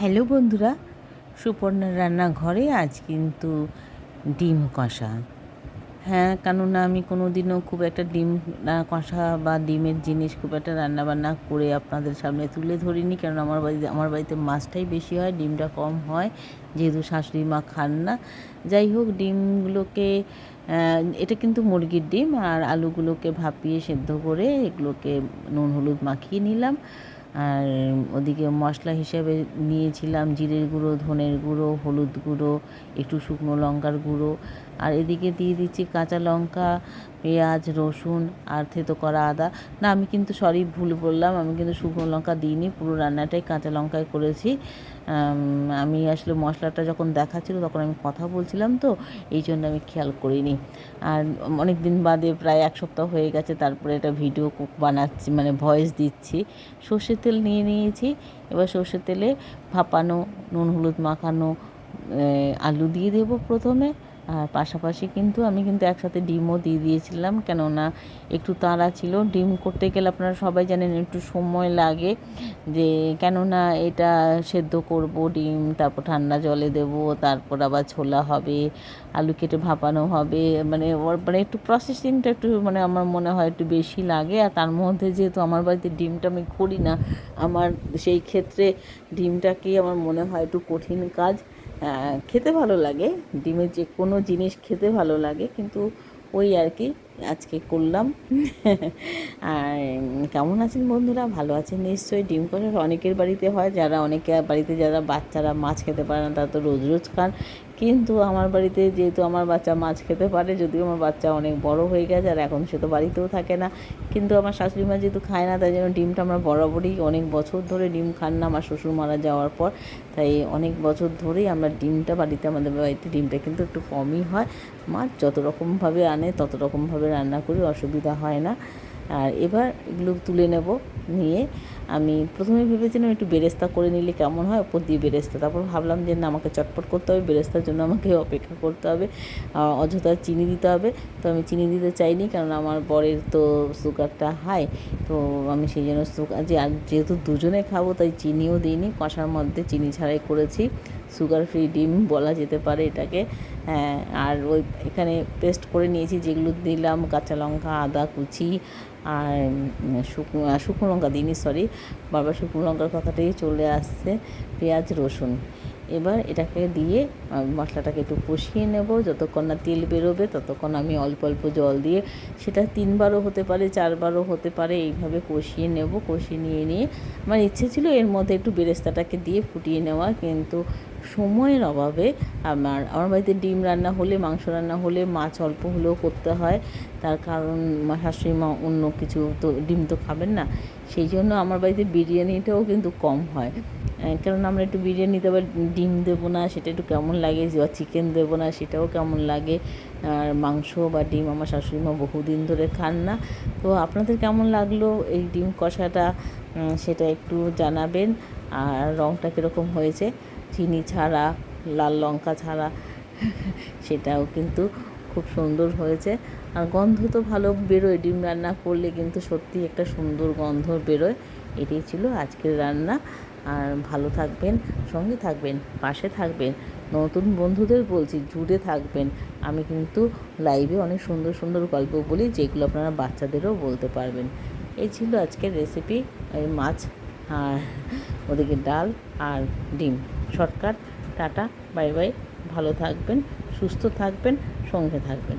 Hello বন্ধুরা, সুপর্ণার রান্নাঘরে আজ কিন্তু ডিম কষা। হ্যাঁ কেননা আমি কোনো দিনও খুব একটা ডিম কষা বা ডিমের জিনিস খুব একটা রান্নাবান্না করে আপনাদের সামনে তুলে ধরিনি কারণ আমার বাড়িতে আমার বাড়িতে মাছটাই বেশি হয়, ডিমটা কম হয়, যেহেতু শাশুড়ি মা খান না। যাই হোক, ডিমগুলোকে এটা কিন্তু মুরগির ডিম, আর আলুগুলোকে ভাপিয়ে সেদ্ধ করে এগুলোকে নুন, হলুদ মাখিয়ে নিলাম। আর ওদিকে মশলা হিসেবে নিয়েছিলাম জিরের গুঁড়ো, ধনের গুঁড়ো, হলুদ গুঁড়ো, একটু শুকনো লঙ্কার গুঁড়ো। আর এদিকে দিয়ে দিচ্ছি কাঁচা লঙ্কা, পেঁয়াজ, রসুন, আর থেতো করা আদা। না, আমি কিন্তু সরি, ভুল বললাম। আমি কিন্তু শুকনো লঙ্কা দিইনি, পুরো রান্নাটাই কাঁচা লঙ্কায় করেছি। আমি আসলে মশলাটা যখন দেখাচ্ছিল, তখন আমি কথা বলছিলাম তো, এই জন্য আমি খেয়াল করিনি। আর অনেক দিন বাদে প্রায় এক সপ্তাহ হয়ে গেছে, তারপরে এটা ভিডিও কুক বানাচ্ছি মানে ভয়েস দিচ্ছি। সর্ষের তেল নিয়ে নিয়েছি। এবার সর্ষের তেলে ভাপানো, নুন হলুদ মাখানো আলু দিয়ে দেবো প্রথমে। আর পাশাপাশি কিন্তু আমি কিন্তু একসাথে ডিমও দিয়ে দিয়েছিলাম। কেননা একটু তাড়া ছিল। ডিম করতে গেলে আপনারা সবাই জানেন একটু সময় লাগে যে কেননা এটা সেদ্ধ করব ডিম, তারপর ঠান্ডা জলে দেব, তারপর আবার ছোলা হবে, আলু কেটে ভাপানো হবে। মানে ওর মানে একটু প্রসেসিংটা একটু মানে আমার মনে হয় একটু বেশি লাগে। আর তার মধ্যে যেহেতু আমার বাড়িতে ডিমটা আমি করি না, আমার সেই ক্ষেত্রে ডিমটাকেই আমার মনে হয় একটু কঠিন কাজ। খেতে ভালো লাগে। ডিমের যে কোনো জিনিস খেতে ভালো লাগে, কিন্তু ওই আর কি, আজকে করলাম। আর কেমন আছেন বন্ধুরা? ভালো আছেন নিশ্চয়ই। ডিম কষা অনেকের বাড়িতে হয়, যারা অনেকে বাড়িতে যারা বাচ্চারা মাছ খেতে পারে না, তারা তো রোজ রোজ খান। কিন্তু আমার বাড়িতে যেহেতু আমার বাচ্চা মাছ খেতে পারে, যদিও আমার বাচ্চা অনেক বড় হয়ে গেছে আর এখন সে তো বাড়িতেও থাকে না। কিন্তু আমার শাশুড়ি মা যেহেতু খায় না, তাই জন্য ডিমটা আমরা বরাবরই অনেক বছর ধরে ডিম খান না আমার শ্বশুর মারা যাওয়ার পর। তাই অনেক বছর ধরেই আমরা ডিমটা বাড়িতে, আমাদের বাড়িতে ডিমটা কিন্তু একটু কমই হয়। মাছ যত রকমভাবে আনে, তত রকমভাবে রান্না করি, অসুবিধা হয় না। আর এবার এগুলো তুলে নেব, নিয়ে আমি প্রথমে ভেবেছিলাম একটু বেরেস্তা করে নিলে কেমন হয়, ওপর দিয়ে বেরেস্তা। তারপর ভাবলাম যে না, আমাকে চটপট করতে হবে, বেরেস্তার জন্য আমাকে অপেক্ষা করতে হবে অযথা চিনি দিতে হবে। তো আমি চিনি দিতে চাইনি, কারণ আমার বরের তো সুগারটা হাই, তো আমি সেই জন্য সুগার যে আর যেহেতু দুজনে খাব, তাই চিনিও দিইনি। কষার মধ্যে চিনি ছাড়াই করেছি। সুগার ফ্রি ডিম বলা যেতে পারে এটাকে। হ্যাঁ আর ওই এখানে পেস্ট করে নিয়েছি যেগুলো দিলাম, কাঁচা লঙ্কা, আদা, কুচি আর শুকনো শুকনো লঙ্কা দিইনি সরি বারবার শুকনো লঙ্কার কথাটাই চলে আসছে, পেঁয়াজ, রসুন। এবার এটাকে দিয়ে মশলাটাকে একটু কষিয়ে নেব। যতক্ষণ না তেল বেরোবে, ততক্ষণ আমি অল্প অল্প জল দিয়ে সেটা তিনবারও হতে পারে, চারবারও হতে পারে, এইভাবে কষিয়ে নেব। কষিয়ে নিয়ে নিয়ে আমার ইচ্ছে ছিল এর মধ্যে একটু বেরেস্তাটাকে দিয়ে ফুটিয়ে নেওয়া, কিন্তু সময়ের অভাবে আমার আমার বাড়িতে ডিম রান্না হলে, মাংস রান্না হলে মাছ অল্প হলেও করতে হয়। তার কারণ শাশুড়ি মা অন্য কিছু তো, ডিম তো খাবেন না। সেই জন্য আমার বাড়িতে বিরিয়ানিটাও কিন্তু কম হয়। কারণ আমরা একটু বিরিয়ানিতে আবার ডিম দেবো না, সেটা একটু কেমন লাগে, বা চিকেন দেবো না, সেটাও কেমন লাগে। আর মাংস বা ডিম আমার শাশুড়ি মা বহুদিন ধরে খান না। তো আপনাদের কেমন লাগল এই ডিম কষাটা? সেটা একটু জানাবেন। আর রঙটা কীরকম হয়েছে? চিনি ছাড়া, লাল লঙ্কা ছাড়া, সেটাও কিন্তু খুব সুন্দর হয়েছে। আর গন্ধ তো ভালো বেরোয়, ডিম রান্না করলে কিন্তু সত্যি একটা সুন্দর গন্ধ বেরোয়। এটাই ছিল আজকের রান্না। আর ভালো থাকবেন, সঙ্গে থাকবেন, পাশে থাকবেন। নতুন বন্ধুদের বলছি, জুড়ে থাকবেন। আমি কিন্তু লাইভে অনেক সুন্দর সুন্দর গল্প বলি, যেগুলো আপনারা বাচ্চাদেরও বলতে পারবেন। এই ছিল আজকের রেসিপি মাছ আর ওদিকে ডাল আর ডিম। শর্টকাট টাটা বাই বাই ভালো থাকবেন, সুস্থ থাকবেন, সঙ্গে থাকবেন।